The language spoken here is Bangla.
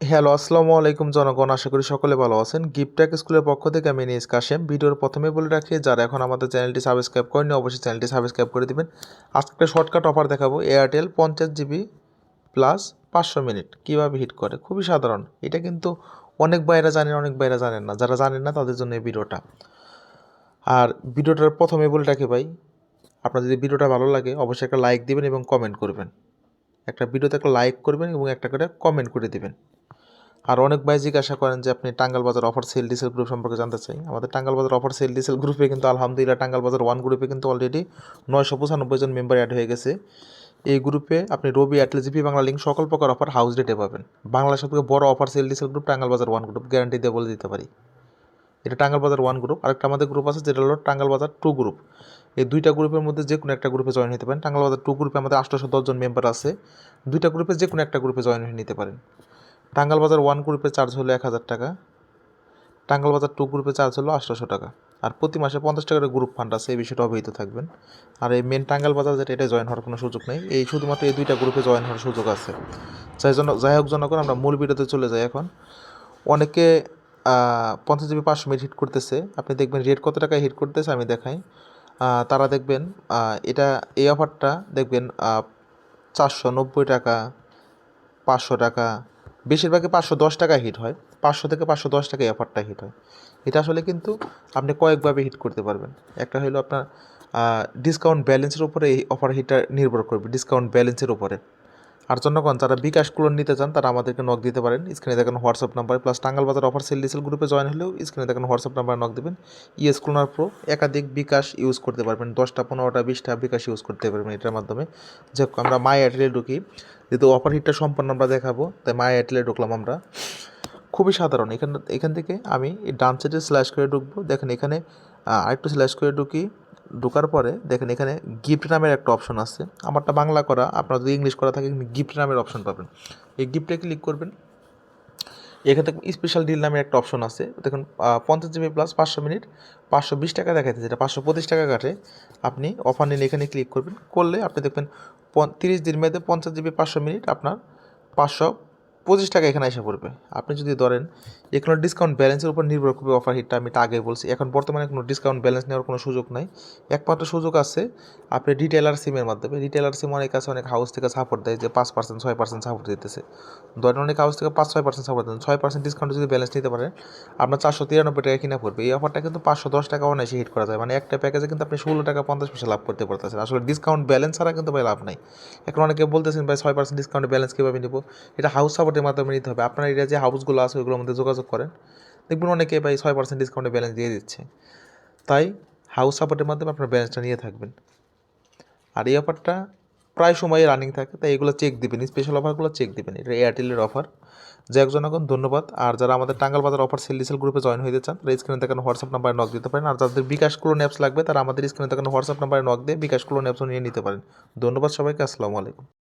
হ্যালো, আসসালামু আলাইকুম জনগণ। আশা করি সকলে ভালো আছেন। গিফটেক স্কুলের পক্ষ থেকে আমি নিজ কাশেম। ভিডিওর প্রথমে বলে রাখি, যারা এখন আমাদের চ্যানেলটি সাবস্ক্রাইব করেনি অবশ্যই চ্যানেলটি সাবস্ক্রাইব করে দিবেন। আজকে শর্টকাট অফার দেখাবো। এয়ারটেল পঞ্চাশ জিবি প্লাস পাঁচশো মিনিট। কীভাবে হিট করে? খুবই সাধারণ। এটা কিন্তু অনেক বাইরা জানেন, অনেক বাইরা জানেন না। যারা জানেন না, তাদের জন্য এই ভিডিওটা। আর ভিডিওটার প্রথমে বলে রাখি ভাই, আপনার যদি ভিডিওটা ভালো লাগে, অবশ্যই একটা লাইক দিবেন এবং কমেন্ট করবেন। একটা ভিডিওতে একটা লাইক করবেন এবং একটা করে কমেন্ট করে দিবেন। আর অনেক ভাই জিজ্ঞাসা করেন যে আপনি টাঙ্গাল বাজার অফার সেল ডিসেল গ্রুপ সম্পর্কে জানতে চাই। আমাদের টাঙ্গাল বাজার অফার সেল ডিসেল গ্রুপে কিন্তু আলহামদুলিল্লাহ টাঙ্গাল বাজার ওয়ান গ্রুপে কিন্তু অলরেডি নয়শো পঁচানব্বই জন মেম্বার অ্যাড হয়ে গেছে। এই গ্রুপে আপনি Robi Airtel GP Bangla link সকল প্রকার অফার হাউস রেটে পাবেন। বাংলার সবথেকে বড় offer sale diesel group Tangal Bazar one group guarantee দিয়ে বলে দিতে পারি। এটা টাঙ্গাল বাজার ওয়ান গ্রুপ আরেকটা আমাদের গ্রুপ আছে যেটা হলো টাঙ্গাল বাজার টু গ্রুপ এই দুইটা গ্রুপের মধ্যে যে কোনো একটা গ্রুপে জয়েন হতে পারেন। টাঙ্গাল বাজার টু গ্রুপে আমাদের আটশোশো দশজন মেম্বার আছে। দুইটা গ্রুপে যে কোনো একটা গ্রুপে জয়েন হয়ে নিতে পারেন। টাঙ্গাল বাজার ওয়ান গ্রুপে চার্জ হলো এক হাজার টাকা টাঙ্গাল বাজার টু গ্রুপে চার্জ হলো আঠারোশো টাকা। আর প্রতি মাসে পঞ্চাশ টাকার গ্রুপ ফান্ড আছে, এই বিষয়টা অবহিত থাকবেন। আর এই মেন টাঙ্গাল বাজার যেটা এটা জয়েন হওয়ার কোনো সুযোগ নেই। এই শুধুমাত্র এই দুইটা গ্রুপে জয়েন হওয়ার সুযোগ আছে। যাই জন্য যাই হোক, জনগণ, আমরা মূল ভিডিওতে চলে যাই এখন। অনেকে পঞ্চাশ জিবি পাঁচশো মিনিট হিট করতেছে। আপনি দেখবেন রেট কত টাকায় হিট করতেছে, আমি দেখাই। তারা দেখবেন এটা, এই অফারটা দেখবেন চারশো নব্বই টাকা, পাঁচশো টাকা বেশিরভাগই পাঁচশো দশ টাকা হিট হয়। পাঁচশো থেকে পাঁচশো দশ টাকা এই অফারটা হিট হয়। এটা আসলে কিন্তু আপনি কয়েকভাবে হিট করতে পারবেন। একটা হলো আপনার ডিসকাউন্ট ব্যালেন্সের উপরে এই অফার হিটটা নির্ভর করবে ডিসকাউন্ট ব্যালেন্সের উপরে। আর জনগণ যারা বিকাশ কুলন নিতে চান, তারা আমাদেরকে নক দিতে পারেন। স্ক্রিনে দেখেন WhatsApp number plus Tangal Bazar offer sale diesel গ্রুপে জয়েন হলেও স্ক্রিনে দেখেন হোয়াটসঅ্যাপ নাম্বার নক দেবেন। ইএস কুলনার প্রো, একাধিক বিকাশ ইউজ করতে পারবেন। দশটা, পনেরোটা, বিশটা বিকাশ ইউজ করতে পারবেন এটার মাধ্যমে। যে আমরা মাই এয়ারটেলে ঢুকি যেহেতু অফার হিটটা সম্পূর্ণ আমরা দেখাবো, তাই মাই এয়ারটেলে ঢুকলাম আমরা। খুবই সাধারণ। এখান এখান থেকে আমি ডান সাইডে স্ল্যাশ করে ঢুকবো। দেখেন এখানে আরেকটু স্ল্যাশ করে ঢুকি, ঢোকার পরে দেখেন এখানে গিফট নামের একটা অপশন আছে। আমারটা বাংলা করা, আপনার যদি ইংলিশ করা থাকে গিফট নামের অপশন পাবেন। এই গিফটে ক্লিক করবেন। এখানে থেকে স্পেশাল ডিল নামের একটা অপশন আছে। দেখুন পঞ্চাশ জিবি প্লাস পাঁচশো মিনিট, পাঁচশো বিশ টাকা দেখাইতে যেটা পাঁচশো পঁচিশ টাকা কাটে। আপনি অফার নিন এখানে ক্লিক করবেন। করলে আপনি দেখবেন তিরিশ দিন মেয়াদে পঞ্চাশ জিবি পাঁচশো মিনিট আপনার পাঁচশো পঁচিশ টাকা এখানে এসে পড়বে। আপনি যদি ধরেন, এখানে ডিসকাউন্ট ব্যালেন্সের উপর নির্ভর করবে অফার হিটটা আমি এটা আগে বলছি, এখন বর্তমানে কোনো ডিসকাউন্ট ব্যালেন্স নেওয়ার কোনো সুযোগ নাই। একমাত্র সুযোগ আছে, আপনি রিটেলার সিমের মাধ্যমে রিটেলার সিম অনেক কাছে অনেক হাউস থেকে সাপোর্ট দেয় যে পাঁচ পার্সেন্ট ছয় পার্সেন্ট সাপোর্ট দিতেছে। ধরেন অনেক হাউস থেকে পাঁচ, ছয় পার্সেন্ট সাপোর্ট দেন, ছয় পার্সেন্ট ডিসকাউন্ট যদি ব্যালেন্স নিতে পারেন, আপনার চারশো তিরানব্বই টাকা কিনা পড়বে। এই অফারটা কিন্তু পাঁচশো দশ টাকা অনায়াসে হিট করা যায়। মানে একটা প্যাকেজে কিন্তু আপনি ষোলো টাকা পঞ্চাশ পয়সা লাভ করতে পারতেছেন। আসলে ডিসকাউন্ট ব্যালেন্স ছাড়া কিন্তু ভাই লাভ নাই। এখন অনেকে বলতেছেন, ভাই, ছয় পার্সেন্ট ডিসকাউন্ট ব্যালেন্স কীভাবে নিব? এটা হাউস সাপোর্টের মাধ্যমে নিতে হবে। আপনার এরিয়া যে হাউসগুলো আছে, ওইগুলোর মধ্যে যোগাযোগ করেন। দেখবেন অনেকে ভাই ছয় পার্সেন্ট ডিসকাউন্টে ব্যালেন্স দিয়ে দিচ্ছে। তাই হাউস সাপোর্টের মাধ্যমে আপনার ব্যালেন্সটা নিয়ে থাকবেন। আর এই অফারটা প্রায় সময় রানিং থাকে, তাই এগুলো চেক দিবেন স্পেশাল অফারগুলো চেক দিবেন। এটা এয়ারটেলের অফার যে একজন এখন ধন্যবাদ। আর যারা আমাদের টাঙ্গাল বাজার অফার সেল ডিসেল গ্রুপে জয়েন হতে চান, তারা স্ক্রিনে দেখানো হোয়াটসঅ্যাপ নাম্বারে নক দিতে পারেন। আর যাদের বিকাশ ক্লোন অ্যাপস লাগবে, তারা আমাদের স্ক্রিনে দেখানো হোয়াটসঅ্যাপ নাম্বারে নক দিয়ে বিকাশ ক্লোন অ্যাপসও নিয়ে নিতে পারেন। ধন্যবাদ সবাইকে, আসসালামু আলাইকুম।